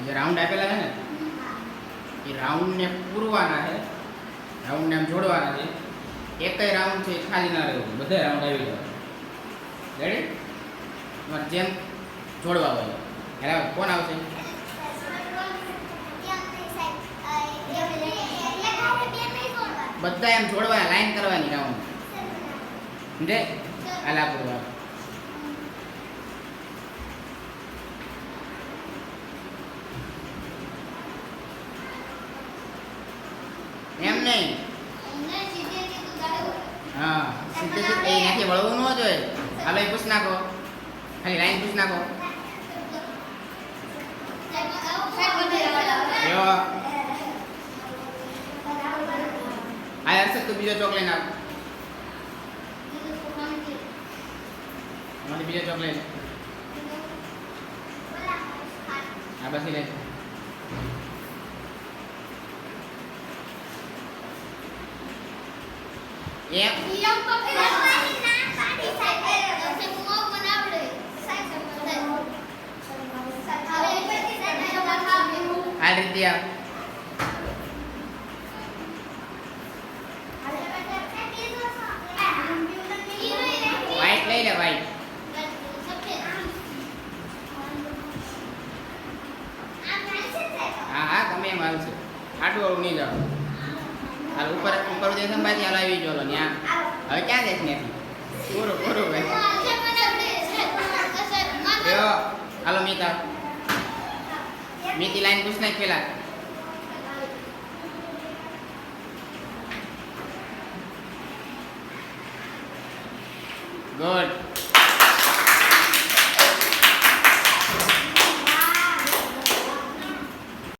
જે રાઉન્ડ આપેલા છે ને, એ રાઉન્ડને પૂરવાના છે. રાઉન્ડને આમ જોડવાના છે. એકય રાઉન્ડ છે ખાલી ના રહેવું. બધા રાઉન્ડ આવી જવા રેડી તમારે જેમ જોડવા હોય. હેરા કોણ આવશે? બધા એમ જોડવા લાઈન કરવાની રાઉન્ડ સમજે આલા પૂરવા. એમ નહીં? હા, સીધે સીધે અહીંયાથી વળવું ન જોઈએ. હાલો એ પૂછ નાખો. ખાલી લાઈન પૂછ નાખો. આ હર્ષદ તું બીજો ચોક લઈને આવ. મને બીજો ચોક લઈ લે. આ બસી લે. એમ આ રીતે આવ વ્હાઈટ લઈ લે વાઈટ હા હા તમે એમ આવશે આટલું વાળું નહીં જાવ હાલ ઉપર ઉપર જે સંભાજી હાલ આવી જોલો ત્યાં. હવે ક્યાં જઈશ ને પૂરું પૂરું, ભાઈ. હાલો, મીતા મીતી લાઈન પૂછ નાખ પેલા. ગુડ